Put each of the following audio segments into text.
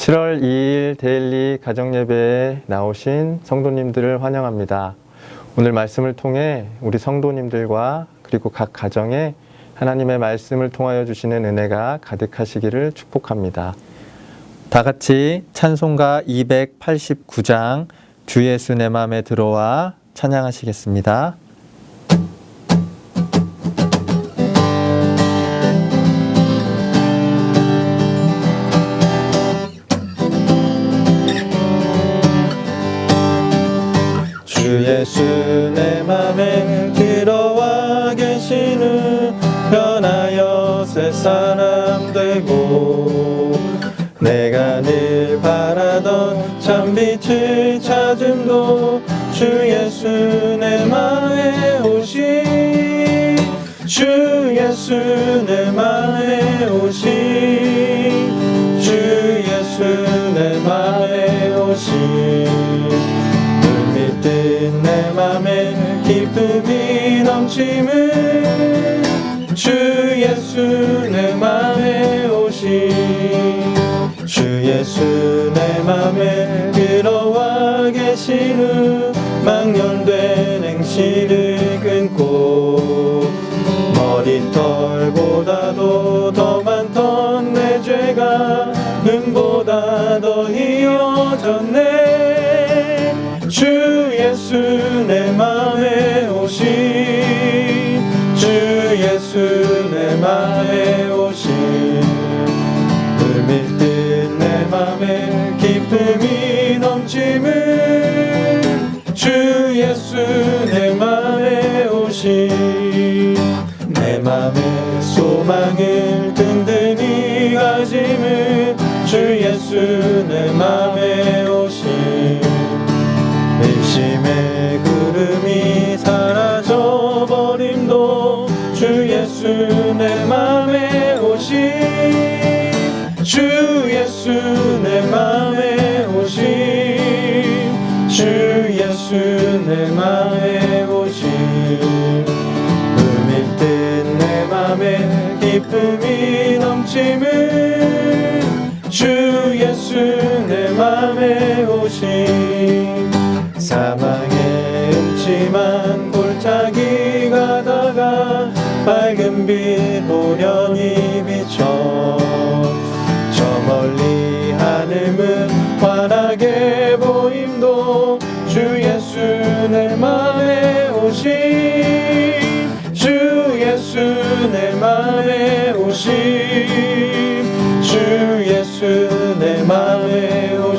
7월 2일 데일리 가정예배에 나오신 성도님들을 환영합니다. 오늘 말씀을 통해 우리 성도님들과 그리고 각 가정에 하나님의 말씀을 통하여 주시는 은혜가 가득하시기를 축복합니다. 다 같이 찬송가 289장 주 예수 내 맘에 들어와 찬양하시겠습니다. 사람 되고 내가 늘 바라던 참 빛을 찾음도 주 예수 내 맘에 오시 주 예수 내 맘에 오시 주 예수 내 맘에 오시 물밀듯 내 맘에 기쁨이 넘침을 머리털보다도 더 많던 내 죄가 눈보다 더 이어졌네. 주 예수 내 맘에 오시 주 예수 내 맘에 오시 물밀듯 내 맘에 기쁨이 소망을 든든히 가짐을 주 예수 내 맘에 내 맘에 오시 사망의 음침한 골짜기 가다가 밝은 빛 보련히 비춰 저 멀리 하늘은 환하게 보임도 주 예수 내 맘에 오시 주 예수 내 맘에 오시 주 예수 내 맘에 오시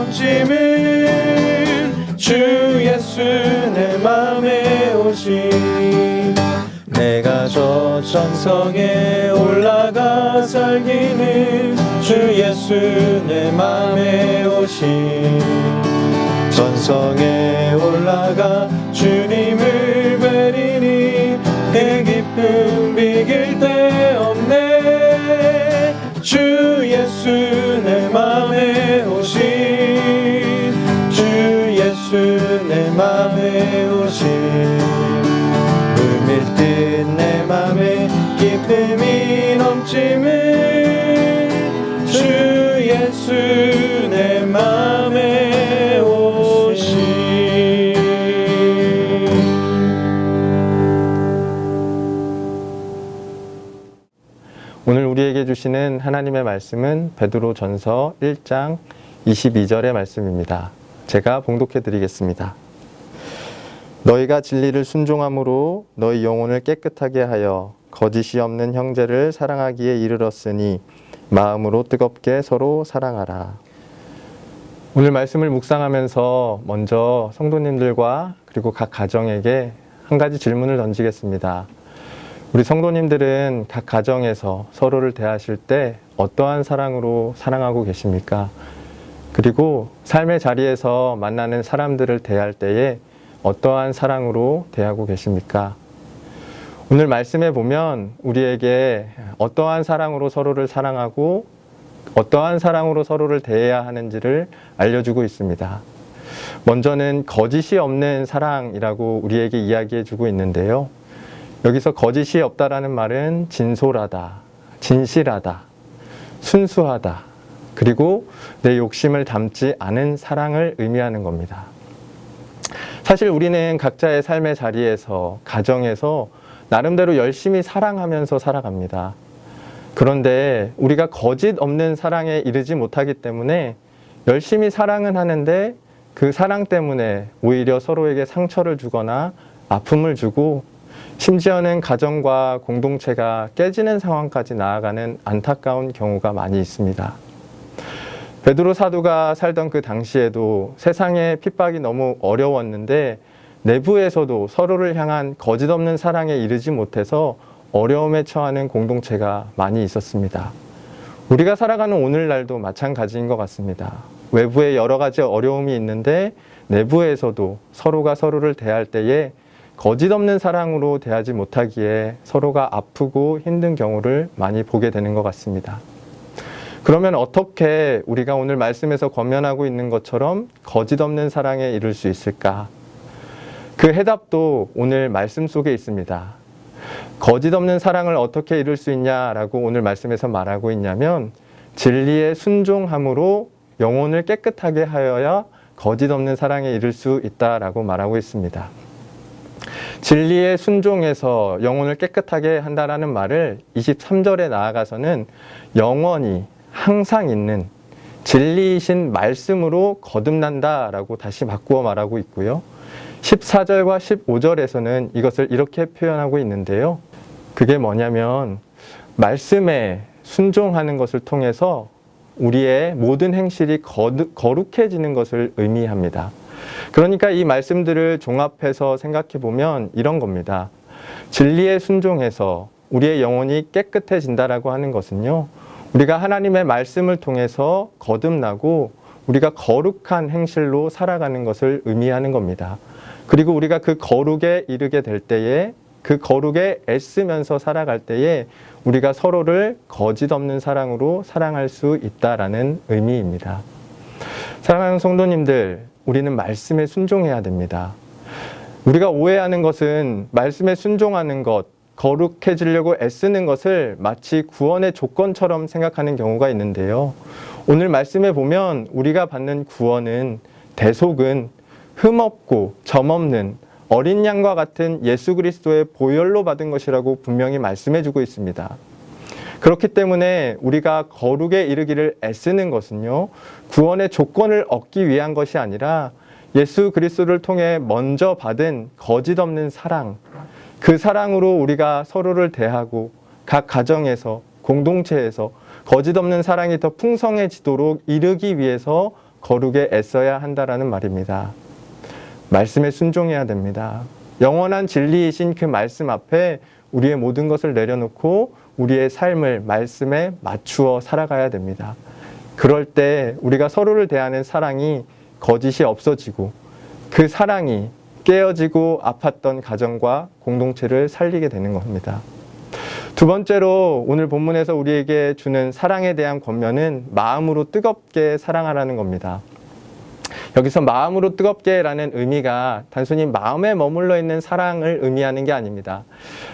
기쁨이 넘침을 주 예수 내 맘에 오시 내가 저 천성에 올라가 살기는 주 예수 내 맘에 오시 전성에 올라가 주 주시는 하나님의 말씀은 베드로 전서 1장 22절의 말씀입니다. 제가 봉독해 드리겠습니다. 너희가 진리를 순종함으로 너희 영혼을 깨끗하게 하여 거짓이 없는 형제를 사랑하기에 이르렀으니 마음으로 뜨겁게 서로 사랑하라. 오늘 말씀을 묵상하면서 먼저 성도님들과 그리고 각 가정에게 한 가지 질문을 던지겠습니다. 우리 성도님들은 각 가정에서 서로를 대하실 때 어떠한 사랑으로 사랑하고 계십니까? 그리고 삶의 자리에서 만나는 사람들을 대할 때에 어떠한 사랑으로 대하고 계십니까? 오늘 말씀에 보면 우리에게 어떠한 사랑으로 서로를 사랑하고 어떠한 사랑으로 서로를 대해야 하는지를 알려주고 있습니다. 먼저는 거짓이 없는 사랑이라고 우리에게 이야기해 주고 있는데요. 여기서 거짓이 없다라는 말은 진솔하다, 진실하다, 순수하다, 그리고 내 욕심을 담지 않은 사랑을 의미하는 겁니다. 사실 우리는 각자의 삶의 자리에서, 가정에서 나름대로 열심히 사랑하면서 살아갑니다. 그런데 우리가 거짓 없는 사랑에 이르지 못하기 때문에 열심히 사랑은 하는데 그 사랑 때문에 오히려 서로에게 상처를 주거나 아픔을 주고 심지어는 가정과 공동체가 깨지는 상황까지 나아가는 안타까운 경우가 많이 있습니다. 베드로 사도가 살던 그 당시에도 세상의 핍박이 너무 어려웠는데 내부에서도 서로를 향한 거짓 없는 사랑에 이르지 못해서 어려움에 처하는 공동체가 많이 있었습니다. 우리가 살아가는 오늘날도 마찬가지인 것 같습니다. 외부에 여러 가지 어려움이 있는데 내부에서도 서로가 서로를 대할 때에 거짓 없는 사랑으로 대하지 못하기에 서로가 아프고 힘든 경우를 많이 보게 되는 것 같습니다. 그러면 어떻게 우리가 오늘 말씀에서 권면하고 있는 것처럼 거짓 없는 사랑에 이룰 수 있을까? 그 해답도 오늘 말씀 속에 있습니다. 거짓 없는 사랑을 어떻게 이룰 수 있냐라고 오늘 말씀에서 말하고 있냐면 진리의 순종함으로 영혼을 깨끗하게 하여야 거짓 없는 사랑에 이룰 수 있다라고 말하고 있습니다. 진리의 순종에서 영혼을 깨끗하게 한다라는 말을 23절에 나아가서는 영원히 항상 있는 진리이신 말씀으로 거듭난다라고 다시 바꾸어 말하고 있고요. 14절과 15절에서는 이것을 이렇게 표현하고 있는데요. 그게 뭐냐면 말씀에 순종하는 것을 통해서 우리의 모든 행실이 거룩해지는 것을 의미합니다. 그러니까 이 말씀들을 종합해서 생각해 보면 이런 겁니다. 진리에 순종해서 우리의 영혼이 깨끗해진다라고 하는 것은요. 우리가 하나님의 말씀을 통해서 거듭나고 우리가 거룩한 행실로 살아가는 것을 의미하는 겁니다. 그리고 우리가 그 거룩에 이르게 될 때에 그 거룩에 애쓰면서 살아갈 때에 우리가 서로를 거짓 없는 사랑으로 사랑할 수 있다라는 의미입니다. 사랑하는 성도님들, 우리는 말씀에 순종해야 됩니다. 우리가 오해하는 것은 말씀에 순종하는 것, 거룩해지려고 애쓰는 것을 마치 구원의 조건처럼 생각하는 경우가 있는데요. 오늘 말씀에 보면 우리가 받는 구원은 대속은 흠없고 점없는 어린 양과 같은 예수 그리스도의 보혈로 받은 것이라고 분명히 말씀해 주고 있습니다. 그렇기 때문에 우리가 거룩에 이르기를 애쓰는 것은요, 구원의 조건을 얻기 위한 것이 아니라 예수 그리스도를 통해 먼저 받은 거짓 없는 사랑, 그 사랑으로 우리가 서로를 대하고 각 가정에서 공동체에서 거짓 없는 사랑이 더 풍성해지도록 이르기 위해서 거룩에 애써야 한다라는 말입니다. 말씀에 순종해야 됩니다. 영원한 진리이신 그 말씀 앞에 우리의 모든 것을 내려놓고 우리의 삶을 말씀에 맞추어 살아가야 됩니다. 그럴 때 우리가 서로를 대하는 사랑이 거짓이 없어지고 그 사랑이 깨어지고 아팠던 가정과 공동체를 살리게 되는 겁니다. 두 번째로 오늘 본문에서 우리에게 주는 사랑에 대한 권면은 마음으로 뜨겁게 사랑하라는 겁니다. 여기서 마음으로 뜨겁게라는 의미가 단순히 마음에 머물러 있는 사랑을 의미하는 게 아닙니다.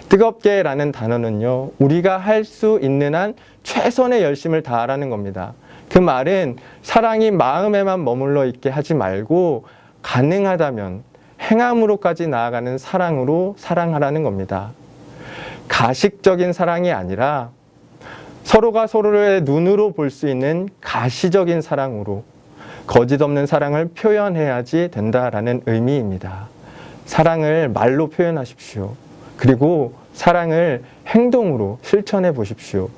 뜨겁게라는 단어는요, 우리가 할 수 있는 한 최선의 열심을 다하라는 겁니다. 그 말은 사랑이 마음에만 머물러 있게 하지 말고 가능하다면 행함으로까지 나아가는 사랑으로 사랑하라는 겁니다. 가식적인 사랑이 아니라 서로가 서로를 눈으로 볼 수 있는 가시적인 사랑으로 거짓 없는 사랑을 표현해야지 된다라는 의미입니다. 사랑을 말로 표현하십시오. 그리고 사랑을 행동으로 실천해 보십시오.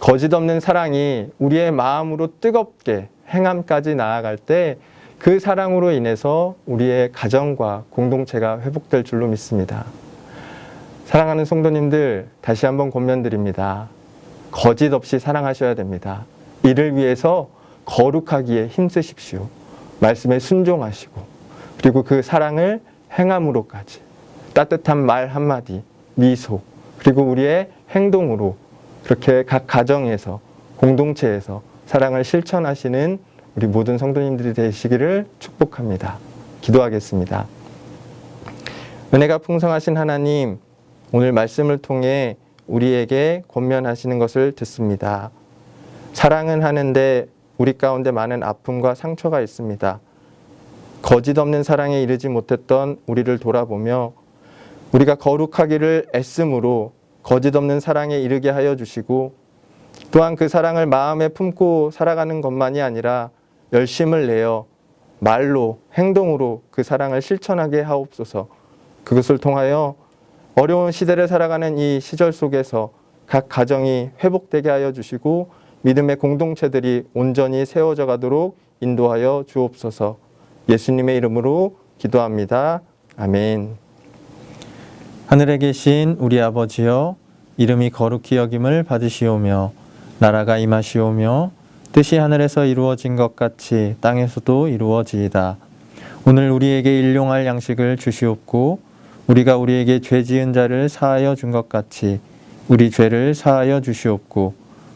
거짓 없는 사랑이 우리의 마음으로 뜨겁게 행함까지 나아갈 때 그 사랑으로 인해서 우리의 가정과 공동체가 회복될 줄로 믿습니다. 사랑하는 성도님들, 다시 한번 권면드립니다. 거짓 없이 사랑하셔야 됩니다. 이를 위해서 거룩하기에 힘쓰십시오. 말씀에 순종하시고, 그리고 그 사랑을 행함으로까지 따뜻한 말 한마디, 미소, 그리고 우리의 행동으로 그렇게 각 가정에서, 공동체에서 사랑을 실천하시는 우리 모든 성도님들이 되시기를 축복합니다. 기도하겠습니다. 은혜가 풍성하신 하나님, 오늘 말씀을 통해 우리에게 권면하시는 것을 듣습니다. 사랑은 하는데 우리 가운데 많은 아픔과 상처가 있습니다. 거짓 없는 사랑에 이르지 못했던 우리를 돌아보며 우리가 거룩하기를 애씀으로 거짓 없는 사랑에 이르게 하여 주시고 또한 그 사랑을 마음에 품고 살아가는 것만이 아니라 열심을 내어 말로 행동으로 그 사랑을 실천하게 하옵소서. 그것을 통하여 어려운 시대를 살아가는 이 시절 속에서 각 가정이 회복되게 하여 주시고 믿음의 공동체들이 온전히 세워져 가도록 인도하여 주옵소서. 예수님의 이름으로 기도합니다. 아멘. 하늘에 계신 우리 아버지여 이름이 거룩히 여김을 받으시오며 나라가 임하시오며 뜻이 하늘에서 이루어진 것 같이 땅에서도 이루어지이다. 오늘 우리에게 일용할 양식을 주시옵고 우리가 우리에게 죄 지은 자를 사하여 준 것 같이 우리 죄를 사하여 주시옵고